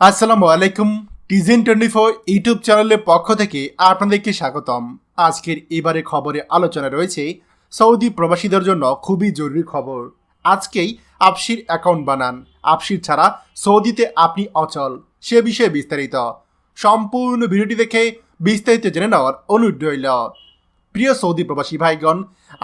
আসসালামু আলাইকুম টিজেন twenty four YouTube চ্যানেলের পক্ষ থেকে আপনাদেরকে স্বাগতম। আজকের এবারে খবরে আলোচনা রয়েছে সৌদি প্রবাসীদের জন্য খুবই জরুরি খবর। আজকেই আপসির অ্যাকাউন্ট বানান। আপসির ছাড়া সৌদিতে আপনি অচল, সে বিষয়ে বিস্তারিত। সম্পূর্ণ ভিডিওটি দেখে বিস্তারিত জেনে নেওয়ার অনুরোধ রইল। প্রিয় সৌদি প্রবাসী ভাইগণ,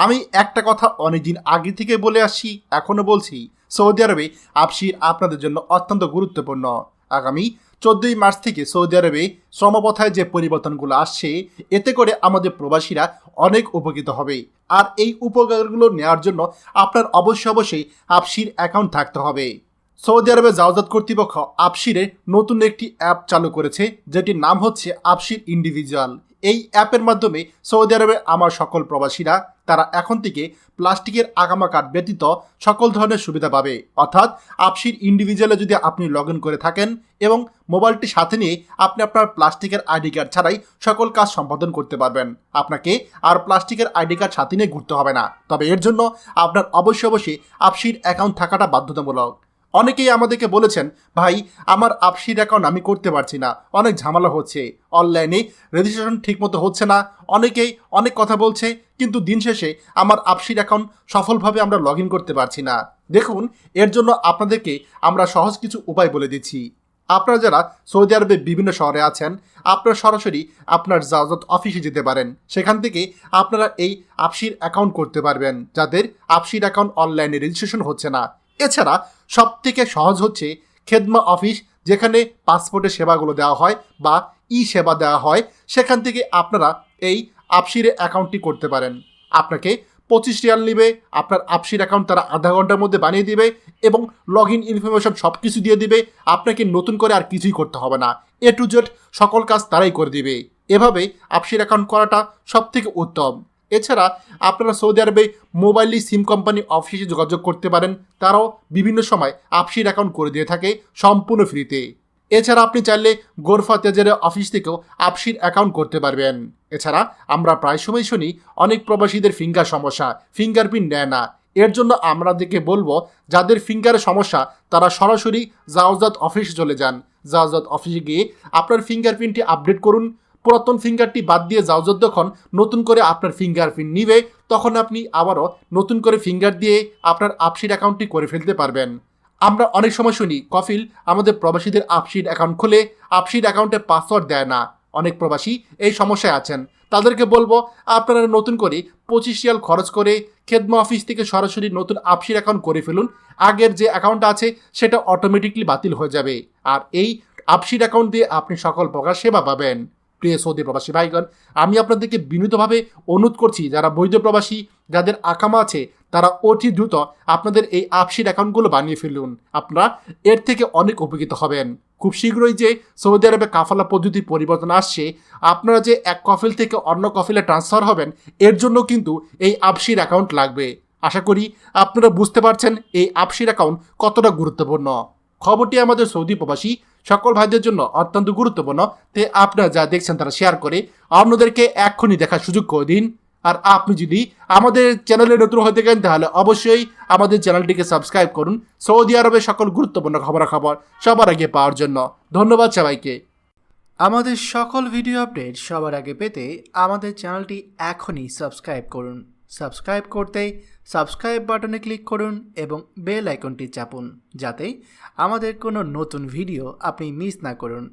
আমি একটা কথা অনেকদিন আগে থেকে বলে আসছি এখনও বলছি, সৌদি আরবে আপসির আপনাদের জন্য অত্যন্ত গুরুত্বপূর্ণ। আগামী চোদ্দই মার্চ থেকে সৌদি আরবে শ্রমপথায় যে পরিবর্তনগুলো আসছে, এতে করে আমাদের প্রবাসীরা অনেক উপকৃত হবে। আর এই উপকারগুলো নেওয়ার জন্য আপনার অবশ্যই অবশ্যই আপসির অ্যাকাউন্ট থাকতে হবে। সৌদি আরবে জাওজাত কর্তৃপক্ষ আপসিরে নতুন একটি অ্যাপ চালু করেছে, যেটির নাম হচ্ছে আপসির ইন্ডিভিজুয়াল। এই অ্যাপের মাধ্যমে সৌদি আরবে আমার সকল প্রবাসীরা তারা এখন থেকে প্লাস্টিকের আগামা কার্ড ব্যতীত সকল ধরনের সুবিধা পাবে। অর্থাৎ আপসির ইন্ডিভিজুয়ালে যদি আপনি লগ করে থাকেন এবং মোবাইলটি সাথে নিয়ে আপনি আপনার প্লাস্টিকের আইডি কার্ড ছাড়াই সকল কাজ সম্পাদন করতে পারবেন। আপনাকে আর প্লাস্টিকের আইডি কার্ড সাথে নিয়ে ঘুরতে হবে না। তবে এর জন্য আপনার অবশ্যই অবশ্যই আপসির অ্যাকাউন্ট থাকাটা বাধ্যতামূলক। অনেকেই আমাদেরকে বলেছেন, ভাই, আমার আপসির অ্যাকাউন্ট আমি করতে পারছি না। অনেক ঝামেলা হচ্ছে। অনলাইনে রেজিস্ট্রেশন ঠিকমতো হচ্ছে না। অনেকেই অনেক কথা বলছে, কিন্তু দিন শেষে আমার আপসির অ্যাকাউন্ট সফলভাবে আমরা লগ করতে পারছি না। দেখুন, এর জন্য আপনাদেরকে আমরা সহজ কিছু উপায় বলে দিচ্ছি। আপনারা যারা সৌদি আরবে বিভিন্ন শহরে আছেন, আপনারা সরাসরি আপনার জাজত অফিসে যেতে পারেন। সেখান থেকে আপনারা এই আপসির অ্যাকাউন্ট করতে পারবেন। যাদের আপসির অ্যাকাউন্ট অনলাইনে রেজিস্ট্রেশন হচ্ছে না। এছাড়া সব থেকে সহজ হচ্ছে খেদমা অফিস, যেখানে পাসপোর্টের সেবাগুলো দেওয়া হয় বা ই সেবা দেওয়া হয়। সেখান থেকে আপনারা এই আপসির অ্যাকাউন্টটি করতে পারেন। আপনাকে পঁচিশ রিয়াল নিবে, আপনার আপসির অ্যাকাউন্ট তারা আধা ঘণ্টার মধ্যে বানিয়ে দিবে এবং লগ ইন ইনফরমেশন সব কিছু দিয়ে দিবে। আপনাকে নতুন করে আর কিছুই করতে হবে না। এ টু জেড সকল কাজ তারাই করে দিবে। এভাবে আপসির অ্যাকাউন্ট করাটা সব থেকে উত্তম। এছাড়া আপনারা সৌদি আরবে মোবাইলি সিম কোম্পানি অফিসে যোগাযোগ করতে পারেন। তারাও বিভিন্ন সময় আপসির অ্যাকাউন্ট করে দিয়ে থাকে সম্পূর্ণ ফ্রিতে এছাড়া আপনি চাইলে গোরফা তেজারের অফিস থেকেও আপসির অ্যাকাউন্ট করতে পারবেন। এছাড়া আমরা প্রায় সময় শুনি, অনেক প্রবাসীদের ফিঙ্গার সমস্যা ফিঙ্গারপ্রিন্ট নেয় না। এর জন্য আমরা আমাদেরকে বলব, যাদের ফিঙ্গারের সমস্যা, তারা সরাসরি জাওজাত অফিসে চলে যান। জাওজাত অফিসে গিয়ে আপনার ফিঙ্গারপ্রিন্টটি আপডেট করুন পুরাতন ফিঙ্গারটি বাদ দিয়ে জাওজাত যখন নতুন করে আপনার ফিঙ্গারপ্রিন্ট নিবে, তখন আপনি আবারও নতুন করে ফিঙ্গার দিয়ে আপনার আপসির অ্যাকাউন্টটি করে ফেলতে পারবেন। আমরা অনেক সময় শুনি, কফিল, আমাদের প্রবাসীদের আপসির অ্যাকাউন্ট খুলে আপসির অ্যাকাউন্টে পাসওয়ার্ড দেয় না। অনেক প্রবাসী এই সমস্যায় আছেন। তাদেরকে বলব, আপনারা নতুন করে পঁচিশ রিয়াল খরচ করে খেদমা অফিস থেকে সরাসরি নতুন আপসির অ্যাকাউন্ট করে ফেলুন। আগের যে অ্যাকাউন্টটা আছে, সেটা অটোমেটিকলি বাতিল হয়ে যাবে। আর এই আপসির অ্যাকাউন্ট দিয়ে আপনি সকল প্রকার সেবা পাবেন। প্রিয় সৌদি প্রবাসী ভাইগণ, আমি আপনাদেরকে বিনীতভাবে অনুরোধ করছি, যারা বৈধ প্রবাসী, যাদের আকামা আছে, তারা অতি দ্রুত আপনাদের এই আপসির অ্যাকাউন্টগুলো বানিয়ে ফেলুন। আপনারা এর থেকে অনেক উপকৃত হবেন। খুব শীঘ্রই যে সৌদি আরবে কাফালা পদ্ধতি পরিবর্তন আসছে, আপনারা যে এক কফিল থেকে অন্য কফিলে ট্রান্সফার হবেন, এর জন্য কিন্তু এই আপসির অ্যাকাউন্ট লাগবে। আশা করি আপনারা বুঝতে পারছেন এই আপসির অ্যাকাউন্ট কতটা গুরুত্বপূর্ণ। খবরটি আমাদের সৌদি প্রবাসী সকল ভাইদের জন্য অত্যন্ত গুরুত্বপূর্ণ। তে আপনারা যা দেখছেন তারা শেয়ার করে। অন্যদেরকে এক্ষুনি দেখার সুযোগ করে দিন। আর আপনি যদি আমাদের চ্যানেলে নতুন হয়ে থাকেন, তাহলে অবশ্যই আমাদের চ্যানেলটিকে সাবস্ক্রাইব করুন। সৌদি আরবের সকল গুরুত্বপূর্ণ খবরাখবর সবার আগে পাওয়ার জন্য। ধন্যবাদ সবাইকে। আমাদের সকল ভিডিও আপডেট সবার আগে পেতে আমাদের চ্যানেলটি এখনই সাবস্ক্রাইব করুন। সাবস্ক্রাইব করতে সাবস্ক্রাইব বাটনে ক্লিক করুন এবং বেল আইকনটি চাপুন, যাতে আমাদের কোনো নতুন ভিডিও আপনি মিস না করুন।